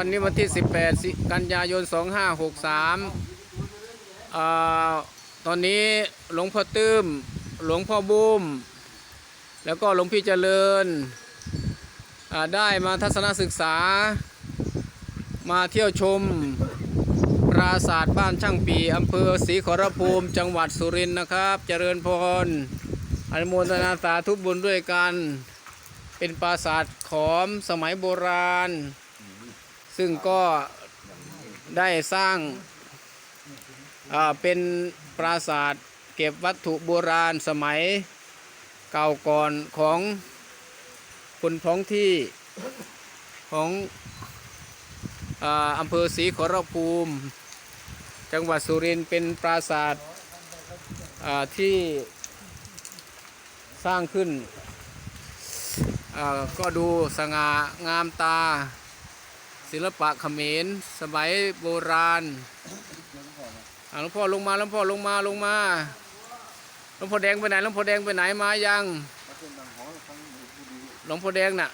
วันนี้วันที่ 18สิกันยายน 2563อ่าตอนนี้หลวงพ่อตื้ม หลวงพ่อบุ้ม แล้วก็หลวงพี่เจริญอ่าได้มาทัศนศึกษา มาเที่ยวชม ปราสาทบ้านช่างปีอำเภอศรีขอรภูมิ จังหวัดสุรินทร์นะครับ เจริญพรอนุโมทนาสาธุบุญด้วยกัน เป็นปราสาทขอมสมัยโบราณ ซึ่งก็ได้สร้างเป็นปราสาทเก็บวัตถุโบราณสมัยเก่าก่อนของคนท้องที่ของอำเภอศรีขอรภูมิ จังหวัดสุรินทร์เป็นปราสาทที่สร้างขึ้นก็ดูสง่างามตา ศิลปะเขมรสมัยโบราณหลวงพ่อลงมาหลวงพ่อลงมาลงมาหลวงพ่อแดงไปไหนหลวงพ่อแดงไปไหนมายังหลวงพ่อแดงน่ะ